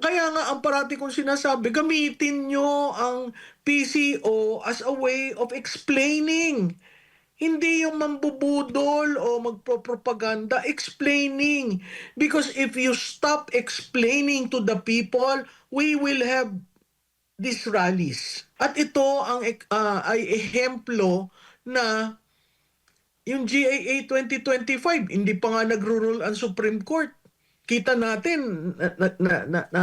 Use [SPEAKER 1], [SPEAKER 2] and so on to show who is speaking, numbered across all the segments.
[SPEAKER 1] Kaya nga ang parati kong sinasabi, gamitin nyo ang PCO as a way of explaining. Hindi yung mambubudol o magpropaganda, explaining. Because if you stop explaining to the people, we will have these rallies. At ito ang ah, ay ehemplo na yung GAA 2025, hindi pa nga nagro-rule ang Supreme Court. Kita natin na, na, na, na, na,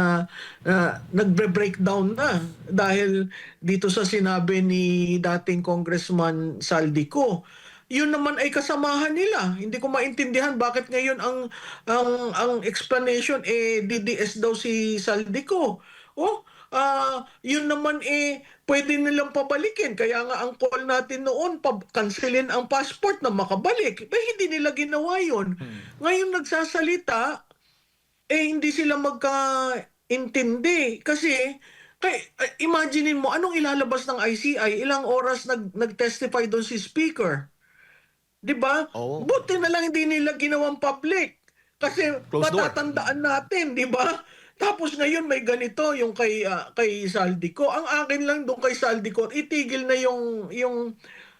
[SPEAKER 1] na nagbre-breakdown na dahil dito sa sinabi ni dating Congressman Saldico. Yun naman ay kasamahan nila. Hindi ko maintindihan bakit ngayon ang ang ang explanation eh DDS daw si Saldico. Oh, ah yun naman eh pwede nilang pabalikin. Kaya nga ang call natin noon, cancelin ang passport na makabalik. Eh, hindi nila ginawa yun. Ngayon nagsasalita, eh hindi sila magkaintindi. Kasi, kay, eh, imaginein mo, anong ilalabas ng ICI? Ilang oras nag, nag-testify doon si speaker? Di ba?
[SPEAKER 2] Oo.
[SPEAKER 1] Buti na lang hindi nila ginawang public. Kasi
[SPEAKER 2] Closed door.
[SPEAKER 1] matatandaan natin, di ba? Tapos ngayon may ganito yung kay ah, kay Saldico. Ang akin lang doon kay Saldico, itigil na yung yung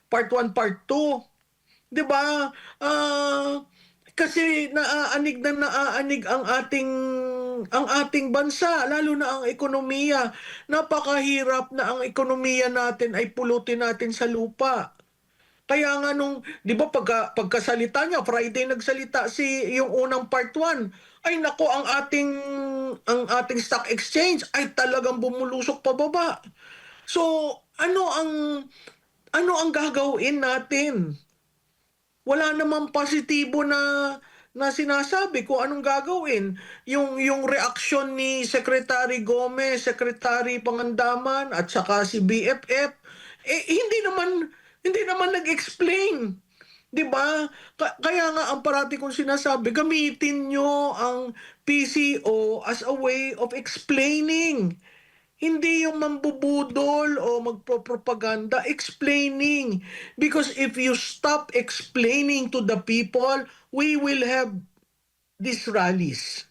[SPEAKER 1] part 1, part 2. 'Di ba? Ah, kasi naaanig na naaanig ang ating ang ating bansa, lalo na ang ekonomiya. Napakahirap na ang ekonomiya natin ay pulutin natin sa lupa. Kaya nga nung, 'di ba pagka pagkasalita niya, Friday nagsalita si yung unang part 1. Ay nako ang ating ang ating stock exchange ay talagang bumulusok pababa. So, ano ang ano ang gagawin natin? Wala namang positibo na na sinasabi kung anong gagawin. Yung yung reaksyon ni Secretary Gomez, Secretary Pangandaman at saka si BFF eh hindi naman hindi naman nag-explain. 'Di ba? Ka- kaya nga ang parati kong sinasabi, gamitin nyo ang PCO as a way of explaining. Hindi yung mambubudol o magpropaganda, explaining. Because if you stop explaining to the people, we will have these rallies.